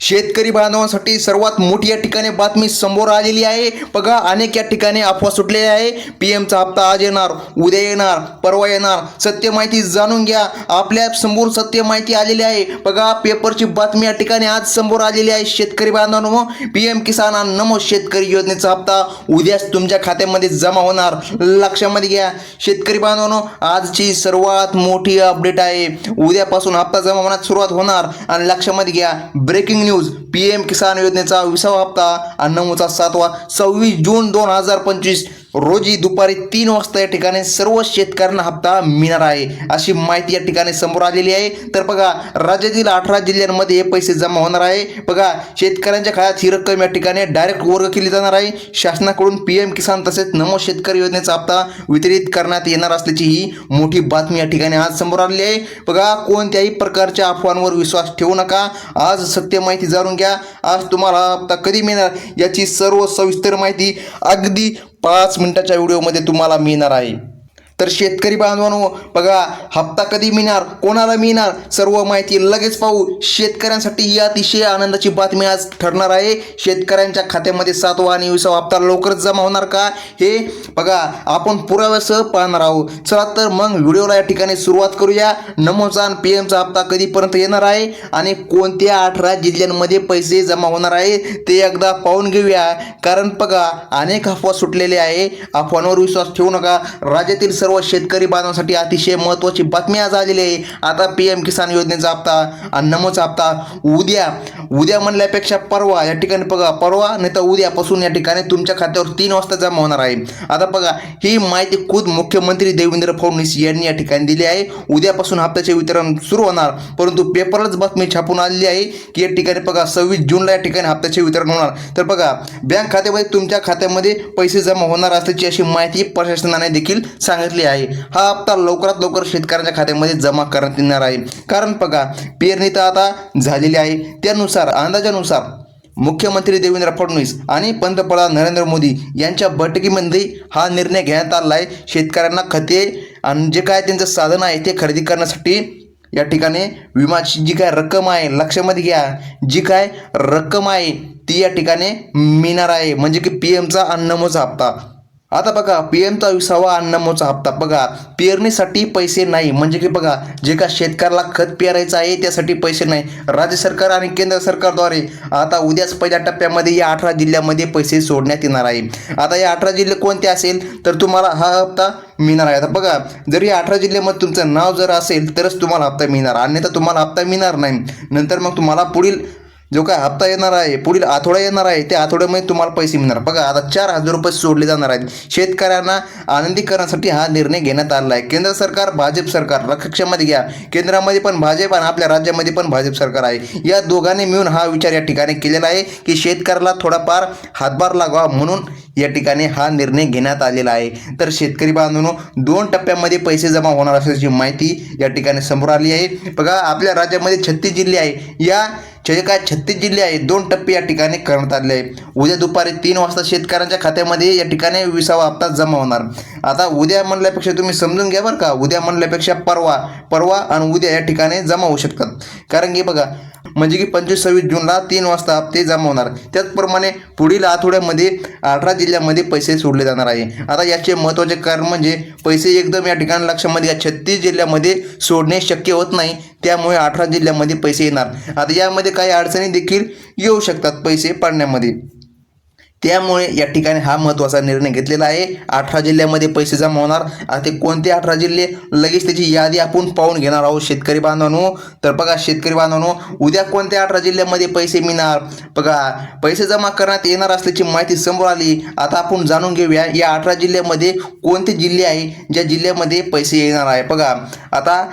शेतकरी बांधवांसाठी सर्वात मोठी या ठिकाणी बातमी समोर आलेली आहे. बघा अनेक या ठिकाणी अफवा सुटलेल्या आहे. पी एमचा हप्ता आज येणार उद्या येणार परवा येणार. सत्य माहिती जाणून घ्या. आपल्यासमोर सत्य माहिती आलेली आहे. बघा पेपरची बातमी या ठिकाणी आज समोर आलेली आहे. शेतकरी बांधवांनो पीएम किसान नमो शेतकरी योजनेचा हप्ता उद्याच तुमच्या खात्यामध्ये जमा होणार. लक्षामध्ये घ्या. शेतकरी बांधवांनो आजची सर्वात मोठी अपडेट आहे. उद्यापासून हप्ता जमा होण्यास सुरुवात होणार. आणि लक्षामध्ये घ्या breaking news P M Kisan योजनेचा विसावा हप्ता आणि नऊचा सातवा सव्वीस जून दोन हजार पंचवीस रोजी दुपारी तीन वाजता या ठिकाणी सर्व शेतकऱ्यांना हप्ता मिळणार आहे. अशी माहिती या ठिकाणी समोर आलेली आहे. तर बघा राज्यातील अठरा जिल्ह्यांमध्ये हे पैसे जमा होणार आहे. बघा शेतकऱ्यांच्या खात्यात ही रक्कम या ठिकाणी डायरेक्ट वर्ग केली जाणार आहे. शासनाकडून पी एम किसान तसेच नमो शेतकरी योजनेचा हप्ता वितरित करण्यात येणार असल्याची ही मोठी बातमी या ठिकाणी आज समोर आलेली आहे. बघा कोणत्याही प्रकारच्या अफवांवर विश्वास ठेवू नका. आज सत्य माहिती जाणून घ्या. आज तुम्हाला हा हप्ता कधी मिळणार याची सर्व सविस्तर माहिती अगदी पाच मिनिटाच्या व्हिडिओमध्ये तुम्हाला मिळणार आहे. तर शेतकरी बांधवांनो बघा हप्ता कधी मिळणार कोणाला मिळणार सर्व माहिती लगेच पाहू. शेतकऱ्यांसाठी ही अतिशय आनंदाची बातमी आज ठरणार आहे. शेतकऱ्यांच्या खात्यामध्ये सातवा आणि विसावा हप्ता लवकरच जमा होणार का? हे बघा आपण पुराव्यासह पाहणार आहोत. चला तर मग व्हिडिओला या ठिकाणी सुरुवात करूया. नमोचा आणि पी एमचा हप्ता कधीपर्यंत येणार आहे आणि कोणत्या अठरा जिल्ह्यांमध्ये पैसे जमा होणार आहे ते एकदा पाहून घेऊया. कारण बघा अनेक अफवा सुटलेले आहे. अफवांवर विश्वास ठेवू नका. राज्यातील सर्व शेतकरी बांधवांसाठी अतिशय महत्त्वाची बातमी आज आलेली आहे. आता पी एम किसान योजनेचा हप्ता आणि हप्ता उद्या. उद्या म्हणल्यापेक्षा परवा या ठिकाणी बघा परवा नाही तर उद्यापासून या ठिकाणी तुमच्या खात्यावर तीन वाजता जमा होणार आहे. आता बघा ही माहिती खुद मुख्यमंत्री देवेंद्र फडणवीस यांनी या ठिकाणी दिली आहे. उद्यापासून हप्त्याचे वितरण सुरू होणार परंतु पेपरलाच बातमी छापून आलेली आहे की या ठिकाणी बघा सव्वीस जूनला या ठिकाणी हप्त्याचे वितरण होणार. तर बघा बँक खात्यामध्ये तुमच्या खात्यामध्ये पैसे जमा होणार असल्याची अशी माहिती प्रशासनाने देखील सांगितली आहे. हा हप्ता लवकरात लवकर शेतकऱ्यांच्या खात्यामध्ये जमा करण्यात येणार आहे. कारण बघा पेरणी तर आता झालेली आहे. त्यानुसार अंदाजानुसार मुख्यमंत्री देवेंद्र फडणवीस आणि पंतप्रधान नरेंद्र मोदी यांच्या बैठकीमध्ये हा निर्णय घेण्यात आला आहे. शेतकऱ्यांना खते आणि जे काय त्यांचं साधन आहे ते खरेदी करण्यासाठी या ठिकाणी विमाची जी काय रक्कम आहे लक्षामध्ये घ्या. जी काय रक्कम आहे ती या ठिकाणी मिळणार आहे. म्हणजे की पी एमचा अन्नमोचा हप्ता. आता बघा पी एमचा विसावा अन्नमोचा हप्ता. बघा पेरणीसाठी पैसे नाही. म्हणजे की बघा जे का शेतकऱ्याला खत पेरायचं आहे त्यासाठी पैसे नाही. राज्य सरकार आणि केंद्र सरकारद्वारे आता उद्याच पहिल्या टप्प्यामध्ये या अठरा जिल्ह्यामध्ये पैसे सोडण्यात येणार आहे. आता या अठरा जिल्हे कोणते असेल तर तुम्हाला हा हप्ता मिळणार आहे. आता बघा जर या अठरा जिल्ह्यामध्ये तुमचं नाव जर असेल तरच तुम्हाला हप्ता मिळणार. अन्यथा तुम्हाला हप्ता मिळणार नाही. नंतर मग तुम्हाला पुढील जो काय हप्ता येणार आहे पुढील आठवडा येणार आहे त्या आठवड्यामध्ये तुम्हाला पैसे मिळणार. बघा आता चार हजार रुपये सोडले जाणार आहेत. शेतकऱ्यांना आनंदी करण्यासाठी हा निर्णय घेण्यात आला आहे. केंद्र सरकार भाजप सरकार लक्षामध्ये घ्या. केंद्रामध्ये पण भाजप आणि आपल्या राज्यामध्ये पण भाजप सरकार आहे. या दोघांनी मिळून हा विचार या ठिकाणी केलेला आहे की शेतकऱ्याला थोडाफार हातभार लागावा म्हणून या ठिकाणी हा निर्णय घेण्यात आलेला आहे. तर शेतकरी बांधवांनो दोन टप्प्यामध्ये पैसे जमा होणार असल्याची माहिती या ठिकाणी समोर आली आहे. बघा आपल्या राज्यामध्ये छत्तीस जिल्हे आहे. या जे काय छत्तीस जिल्हे आहेत दोन टप्पे या ठिकाणी करण्यात आले आहे उद्या दुपारी तीन वाजता शेतकऱ्यांच्या खात्यामध्ये या ठिकाणी विसावा हप्ता जमा होणार. आता उद्या म्हणल्यापेक्षा तुम्ही समजून घ्या बरं का. उद्या म्हणल्यापेक्षा परवा परवा आणि उद्या या ठिकाणी जमा होऊ शकतात. कारण की बघा म्हणजे की पंचवीस सव्वीस जूनला तीन वाजता हप्ते जमा होणार. त्याचप्रमाणे पुढील आठवड्यामध्ये अठरा जिल्ह्यामध्ये पैसे सोडले जाणार आहे. आता याचे महत्त्वाचे कारण म्हणजे पैसे एकदम या ठिकाणी लक्षामध्ये या छत्तीस जिल्ह्यामध्ये सोडणे शक्य होत नाही. त्यामुळे अठरा जिल्ह्यामध्ये पैसे येणार. आता यामध्ये काही अडचणी देखील येऊ शकतात पैसे पाडण्यामध्ये. त्यामुळे या ठिकाणी हा महत्त्वाचा निर्णय घेतलेला आहे. अठरा जिल्ह्यामध्ये पैसे जमा होणार आणि ते कोणते अठरा जिल्हे? लगेच त्याची यादी आपण पाहून घेणार आहोत शेतकरी बांधवांनो. तर बघा शेतकरी बांधवांनो उद्या कोणत्या अठरा जिल्ह्यामध्ये पैसे मिळणार? बघा पैसे जमा करण्यात येणार असल्याची माहिती समोर आली. आता आपण जाणून घेऊया या अठरा जिल्ह्यामध्ये कोणते जिल्हे आहे? ज्या जिल्ह्यामध्ये पैसे येणार आहे. बघा आता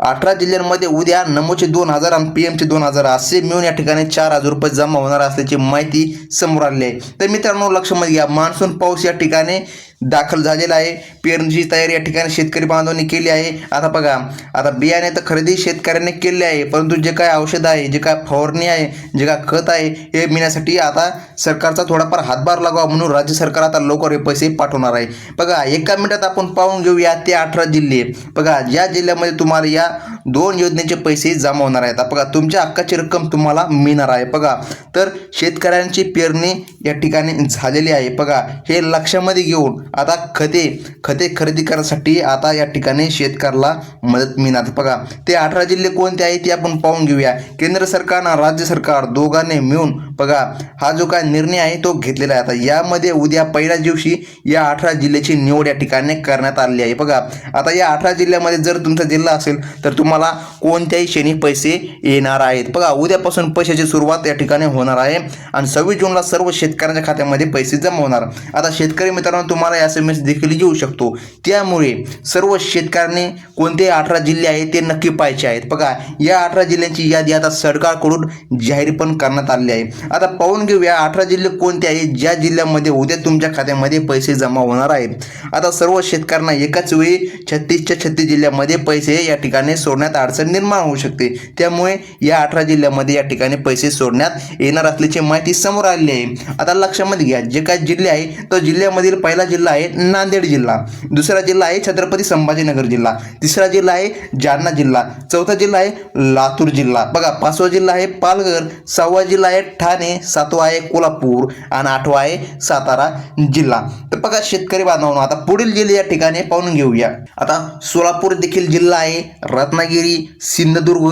अठरा जिल्ह्यांमध्ये उद्या नमोचे दोन हजार आणि पी एमचे दोन हजार असे मिळून या ठिकाणी चार हजार रुपये जमा होणार असल्याची माहिती समोर आली आहे. तर मित्रांनो लक्षामध्ये घ्या मान्सून पाऊस या ठिकाणी दाखल झालेला आहे. पेरणीची तयारी या ठिकाणी शेतकरी बांधवांनी केली आहे. आता बघा आता बियाणे तर खरेदी शेतकऱ्यांनी केले आहे परंतु जे काय औषध आहे जे काय फवारणी आहे जे काय खत आहे हे मिळण्यासाठी आता सरकारचा थोडाफार हातभार लागावा म्हणून राज्य सरकार आता लवकर हे पैसे पाठवणार आहे. बघा एका मिनिटात आपण पाहून घेऊया ते अठरा जिल्हे. बघा ज्या जिल्ह्यामध्ये तुम्हाला या दोन योजनेचे पैसे जमा होणार आहेत. बघा तुमच्या हक्काची रक्कम तुम्हाला मिळणार आहे. बघा तर शेतकऱ्यांची पेरणी या ठिकाणी झालेली आहे. बघा हे लक्षामध्ये घेऊन आता खते खते खरेदी करण्यासाठी आता या ठिकाणी शेतकऱ्याला मदत मिळणार. बघा ते अठरा जिल्हे कोणते आहेत ते आपण पाहून घेऊया. केंद्र सरकार आणि राज्य सरकार दोघांनी मिळून बघा हा जो काय निर्णय आहे तो घेतलेला आहे. आता यामध्ये उद्या पहिल्या दिवशी या अठरा जिल्ह्याची निवड या ठिकाणी करण्यात आलेली आहे. बघा आता या अठरा जिल्ह्यामध्ये जर तुमचा जिल्हा असेल तर तुम्हाला कोणत्याही क्षणी पैसे येणार आहेत. बघा उद्यापासून पैशाची सुरुवात या ठिकाणी होणार आहे आणि सव्वीस जूनला सर्व शेतकऱ्यांच्या खात्यामध्ये पैसे जमा होणार. आता शेतकरी मित्रांनो तुम्हाला एस एम एस देखील येऊ शकतो. त्यामुळे सर्व शेतकऱ्यांनी कोणते अठरा जिल्हे आहेत ते नक्की पाहायचे आहेत. बघा या अठरा जिल्ह्यांची यादी आता सरकारकडून जाहीर पण करण्यात आली आहे. आता पाहून घेऊया अठरा जिल्हे कोणते आहेत ज्या जिल्ह्यामध्ये उद्या तुमच्या खात्यामध्ये पैसे जमा होणार आहेत. आता सर्व शेतकऱ्यांना एकाच वेळी छत्तीसच्या छत्तीस जिल्ह्यामध्ये पैसे या ठिकाणी सोडण्यात अडचण निर्माण होऊ शकते. त्यामुळे या अठरा जिल्ह्यामध्ये या ठिकाणी पैसे सोडण्यात येणार असल्याची माहिती समोर आलेली आहे. आता लक्षामध्ये घ्या जे काही जिल्हे आहे तो जिल्ह्यामधील पहिला जिल्हा आहे नांदेड जिल्हा. दुसरा जिल्हा आहे छत्रपती संभाजीनगर जिल्हा. तिसरा जिल्हा आहे जालना जिल्हा. चौथा जिल्हा आहे लातूर जिल्हा. बघा पाचवा जिल्हा आहे पालघर. सहावा जिल्हा आहे ठाणे. सातवा आहे कोल्हापूर. आणि आठवा आहे सातारा जिल्हा. तर बघा शेतकरी बांधवांना आता पुढील जिल्हे या ठिकाणी पाहून घेऊया. आता सोलापूर देखील जिल्हा आहे. रत्नागिरी सिंधुदुर्ग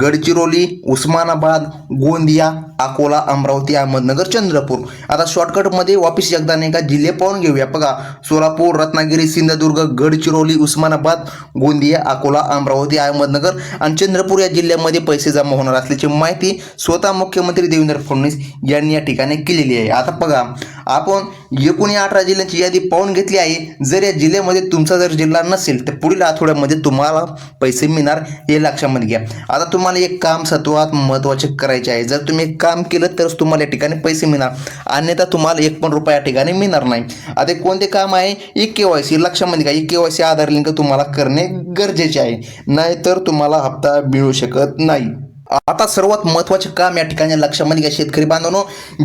गडचिरोली उस्मानाबाद गोंदिया अकोला अमरावती अहमदनगर चंद्रपूर. आता शॉर्टकटमध्ये वापिस एकदा नाही का जिल्हे पाहून घेऊया. बघा सोलापूर रत्नागिरी सिंधुदुर्ग गडचिरोली उस्मानाबाद गोंदिया अकोला अमरावती अहमदनगर आणि चंद्रपूर या जिल्ह्यामध्ये पैसे जमा होणार असल्याची माहिती स्वतः मुख्यमंत्री देवेंद्र फडणवीस यांनी या ठिकाणी केलेली आहे. आता बघा आपण एकूण या अठरा जिल्ह्यांची यादी पाहून घेतली आहे. जर या जिल्ह्यामध्ये तुमचा जर जिल्हा नसेल तर पुढील आठवड्यामध्ये तुम्हाला पैसे मिळणार हे लक्षामध्ये घ्या. आता तुम्हाला एक काम सत्वात महत्त्वाचे करायचे आहे. जर तुम्ही एक काम केलं तरच तुम्हाला या ठिकाणी पैसे मिळणार. अन्यथा तुम्हाला एक पण रुपया या ठिकाणी मिळणार नाही. आता कोणते काम आहे? E K Y C. लक्षामध्ये का E K Y C Aadhaar link तुम्हाला करणे गरजेचे आहे. नाहीतर तुम्हाला हप्ता मिळू शकत नाही. आता सर्वात महत्त्वाचे काम या ठिकाणी लक्षामध्ये घ्या शेतकरी बांधवांनो.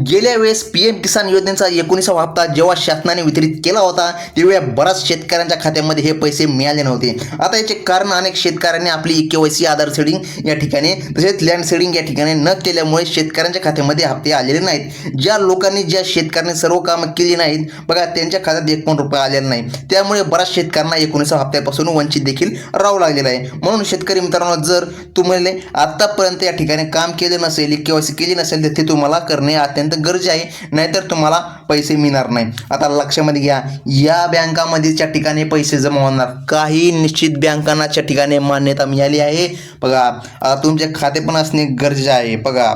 गेल्या वेळेस पी एम किसान योजनेचा एकोणीसावा हप्ता जेव्हा शासनाने वितरित केला होता तेव्हा बऱ्याच शेतकऱ्यांच्या खात्यामध्ये हे पैसे मिळाले नव्हते. आता याचे कारण अनेक शेतकऱ्यांनी आपली E K Y C Aadhaar seeding या ठिकाणी तसेच लँड सेडिंग या ठिकाणी न केल्यामुळे शेतकऱ्यांच्या खात्यामध्ये हप्ते आलेले नाहीत. ज्या लोकांनी ज्या शेतकऱ्यांनी सर्व कामं केली नाहीत बघा त्यांच्या खात्यात एक पण रुपये आलेला नाही त्यामुळे बऱ्याच शेतकऱ्यांना एकोणीसाव्या हप्त्यापासून वंचित देखील राहू लागलेलं आहे. म्हणून शेतकरी मित्रांनो जर तुम्हाला आत्तापर्यंत आतापर्यंत या ठिकाणी काम केलं नसेल किंवा केली नसेल तर ते तुम्हाला करणे अत्यंत गरजे आहे. नाहीतर तुम्हाला पैसे मिळणार नाही. आता लक्षामध्ये घ्या या बँकामध्येच्या ठिकाणी पैसे जमा होणार काही निश्चित बँकांनाच्या ठिकाणी मान्यता मिळाली आहे. बघा आता तुमचे खाते पण असणे गरजेचे आहे. बघा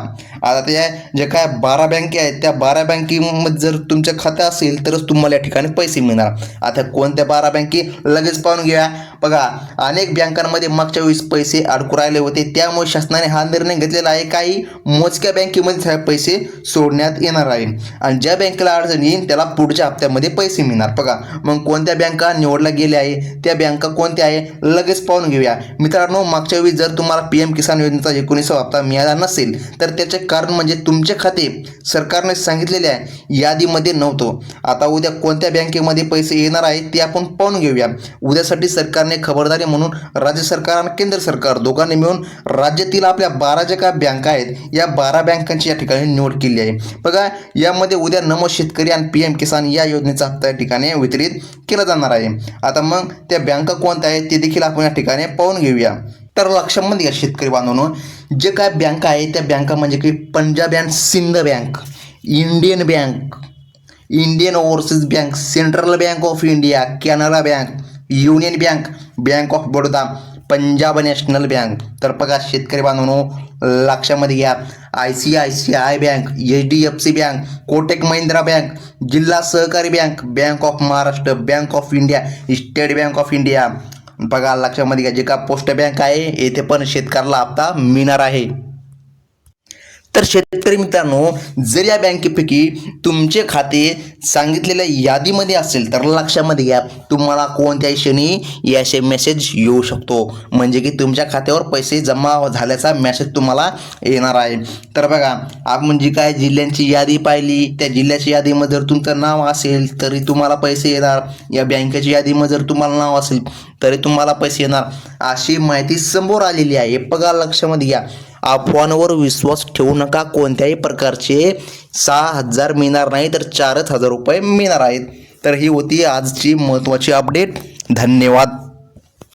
आता त्या जे काय बारा बँके आहेत त्या बारा बँकेमध्ये जर तुमचं खातं असेल तरच तुम्हाला या ठिकाणी पैसे मिळणार. आता कोणत्या बारा बँके? लगेच पाहून घ्या. बघा अनेक बँकांमध्ये मागच्या वेळेस पैसे अडकू राहिले होते. त्यामुळे शासनाने हा निर्णय घेतलेला आहे. काही मोजक्या बँकेमध्ये पैसे सोडण्यात येणार आहे. आणि ज्या बँकेला अडचण येईल त्याला पुढच्या हप्त्यामध्ये पैसे मिळणार. बघा मग कोणत्या बँका निवडल्या गेल्या आहे? त्या बँका कोणत्या आहे? लगेच पाहून घेऊया. मित्रांनो मागच्या वेळी जर तुम्हाला पी एम किसान योजनेचा एकोणीसावा हप्ता मिळाला नसेल तर त्याचे कारण म्हणजे तुमचे खाते सरकारने सांगितलेल्या यादीमध्ये नव्हतं. आता उद्या कोणत्या बँकेमध्ये पैसे येणार आहेत ते आपण पाहून घेऊया. उद्यासाठी सरकारने खबरदारी म्हणून राज्य सरकार आणि केंद्र सरकार दोघांनी मिळून राज्यातील आपल्या बारा ज्या काय बँका आहेत या बारा बँकांची या ठिकाणी निवड केली आहे. बघा यामध्ये उद्या नमो शेतकरी आणि पी एम किसान या योजनेचा हप्ता या ठिकाणी वितरित केला जाणार आहे. आता मग त्या बँका कोणत्या आहेत ते देखील आपण या ठिकाणी पाहून घेऊया. तर लक्षामध्ये घ्या शेतकरी बांधवांनो जे काय बँका आहेत त्या बँका म्हणजे की Punjab and Sind bank Indian bank Indian overseas bank central bank of India Canara bank union bank bank of Baroda Punjab national bank. तर बघा शेतकरी बांधवांनो लक्षामध्ये घ्या. I C I C I bank H D F C bank Kotak Mahindra bank जिल्हा सहकारी bank bank of Maharashtra bank of India state bank of India. बघा लक्षामध्ये घ्या जे का पोस्ट बँक आहे येथे पण शेतकऱ्याला हप्ता मिळणार आहे. तर शेतकरी मित्रांनो जर या बँकेपैकी तुमचे खाते सांगितलेल्या यादीमध्ये असेल तर लक्षामध्ये घ्या तुम्हाला कोणत्याही क्षणी याचे मेसेज येऊ शकतो. म्हणजे की तुमच्या खात्यावर पैसे जमा झाल्याचा मेसेज तुम्हाला येणार आहे. तर बघा आपण जी काय जिल्ह्यांची यादी पाहिली त्या जिल्ह्याच्या यादीमध्ये जर तुमचं नाव असेल तरी तुम्हाला पैसे येणार. या बँकेच्या यादीमध्ये जर तुम्हाला नाव असेल तरी तुम्हाला पैसे येणार. अशी माहिती समोर आलेली आहे. बघा लक्षामध्ये घ्या. अफवांवर विश्वास ठेवू नका. कोणत्याही प्रकारचे सहा हजार मिळणार नाही तर चारच हजार रुपये मिळणार आहेत. तर ही होती आजची महत्त्वाची अपडेट धन्यवाद.